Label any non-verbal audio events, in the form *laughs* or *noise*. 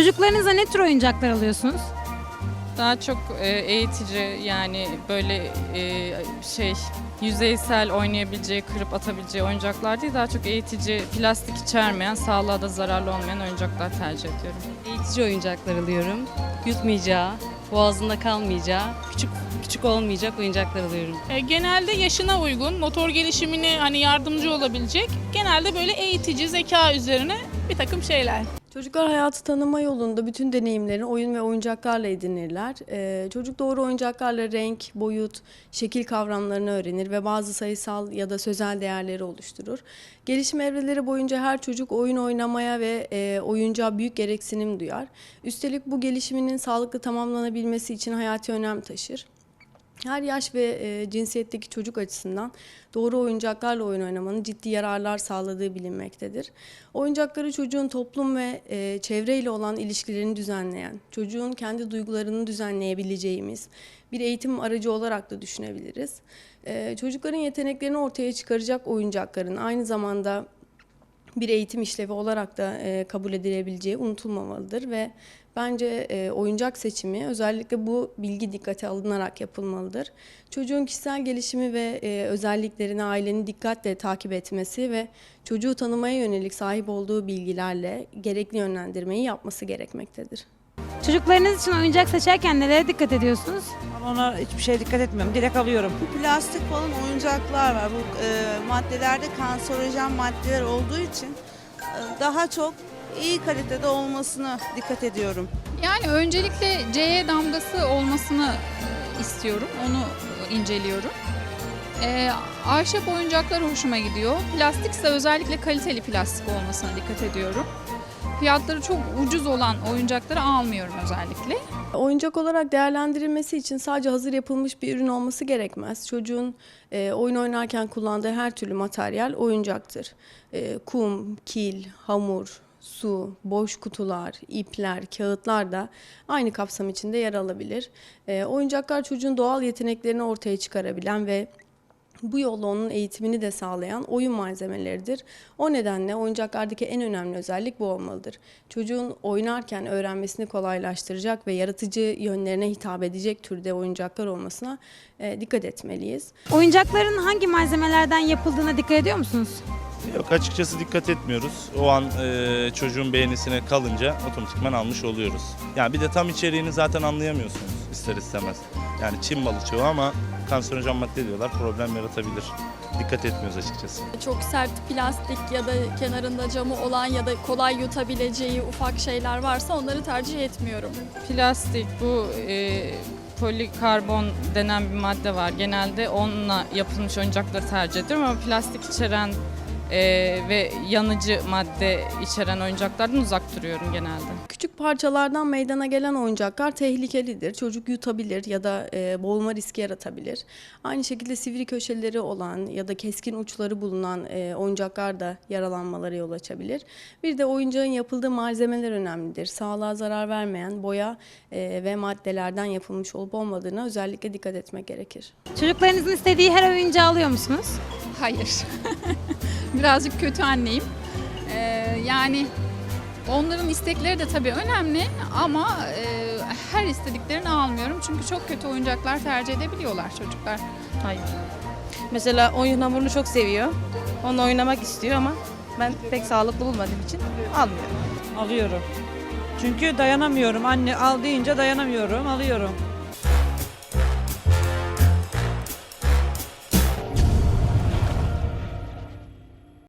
Çocuklarınıza ne tür oyuncaklar alıyorsunuz? Daha çok e, eğitici yani böyle e, şey yüzeysel oynayabileceği, kırıp atabileceği oyuncaklar değil daha çok eğitici, plastik içermeyen, sağlığa da zararlı olmayan oyuncaklar tercih ediyorum. Eğitici oyuncaklar alıyorum. Yutmayacağı, boğazında kalmayacağı, küçük küçük olmayacak oyuncaklar alıyorum. E, Genelde yaşına uygun, motor gelişimine hani yardımcı olabilecek, genelde böyle eğitici, zeka üzerine bir takım şeyler. Çocuklar hayatı tanıma yolunda bütün deneyimlerini oyun ve oyuncaklarla edinirler. Ee, çocuk doğru oyuncaklarla renk, boyut, şekil kavramlarını öğrenir ve bazı sayısal ya da sözel değerleri oluşturur. Gelişim evreleri boyunca her çocuk oyun oynamaya ve e, oyuncağa büyük gereksinim duyar. Üstelik bu gelişiminin sağlıklı tamamlanabilmesi için hayati önem taşır. Her yaş ve e, cinsiyetteki çocuk açısından doğru oyuncaklarla oyun oynamanın ciddi yararlar sağladığı bilinmektedir. Oyuncakları çocuğun toplum ve e, çevreyle olan ilişkilerini düzenleyen, çocuğun kendi duygularını düzenleyebileceğimiz bir eğitim aracı olarak da düşünebiliriz. E, çocukların yeteneklerini ortaya çıkaracak oyuncakların aynı zamanda bir eğitim işlevi olarak da e, kabul edilebileceği unutulmamalıdır ve bence e, oyuncak seçimi özellikle bu bilgi dikkate alınarak yapılmalıdır. Çocuğun kişisel gelişimi ve e, özelliklerini ailenin dikkatle takip etmesi ve çocuğu tanımaya yönelik sahip olduğu bilgilerle gerekli yönlendirmeyi yapması gerekmektedir. Çocuklarınız için oyuncak seçerken nelere dikkat ediyorsunuz? Ona hiçbir şeye dikkat etmiyorum. Direkt alıyorum. plastik falan oyuncaklar var. Bu e, maddelerde kanserojen maddeler olduğu için e, daha çok iyi kalitede olmasına dikkat ediyorum. Yani öncelikle CE damgası olmasını e, istiyorum. Onu inceliyorum. Ee, ahşap oyuncaklar hoşuma gidiyor. Plastikse özellikle kaliteli plastik olmasına dikkat ediyorum. Fiyatları çok ucuz olan oyuncakları almıyorum özellikle. Oyuncak olarak değerlendirilmesi için sadece hazır yapılmış bir ürün olması gerekmez. Çocuğun e, oyun oynarken kullandığı her türlü materyal oyuncaktır. E, kum, kil, hamur, su, boş kutular, ipler, kağıtlar da aynı kapsam içinde yer alabilir. E, oyuncaklar çocuğun doğal yeteneklerini ortaya çıkarabilen ve bu yolla onun eğitimini de sağlayan oyun malzemeleridir. O nedenle oyuncaklardaki en önemli özellik bu olmalıdır. Çocuğun oynarken öğrenmesini kolaylaştıracak ve yaratıcı yönlerine hitap edecek türde oyuncaklar olmasına e, dikkat etmeliyiz. Oyuncakların hangi malzemelerden yapıldığına dikkat ediyor musunuz? Yok açıkçası dikkat etmiyoruz. O an e, çocuğun beğenisine kalınca otomatikman almış oluyoruz. Yani bir de tam içeriğini zaten anlayamıyorsunuz ister istemez. Yani Çin malı çoğu ama kanserojen madde diyorlar problem yaratabilir. Dikkat etmiyoruz açıkçası. Çok sert plastik ya da kenarında camı olan ya da kolay yutabileceği ufak şeyler varsa onları tercih etmiyorum. Plastik bu e, polikarbon denen bir madde var. Genelde onunla yapılmış oyuncakları tercih ediyorum ama plastik içeren e, ve yanıcı madde içeren oyuncaklardan uzak duruyorum genelde. Küçük parçalardan meydana gelen oyuncaklar tehlikelidir. Çocuk yutabilir ya da e, boğulma riski yaratabilir. Aynı şekilde sivri köşeleri olan ya da keskin uçları bulunan e, oyuncaklar da yaralanmalara yol açabilir. Bir de oyuncağın yapıldığı malzemeler önemlidir. Sağlığa zarar vermeyen boya e, ve maddelerden yapılmış olup olmadığına özellikle dikkat etmek gerekir. Çocuklarınızın istediği her oyuncağı alıyor musunuz? Hayır. *laughs* Birazcık kötü anneyim. Ee, yani onların istekleri de tabii önemli ama e, her istediklerini almıyorum. Çünkü çok kötü oyuncaklar tercih edebiliyorlar çocuklar. Hayır. Mesela oyun hamurunu çok seviyor. Onunla oynamak istiyor ama ben pek sağlıklı bulmadığım için almıyorum. Alıyorum. Çünkü dayanamıyorum. Anne al deyince dayanamıyorum. Alıyorum.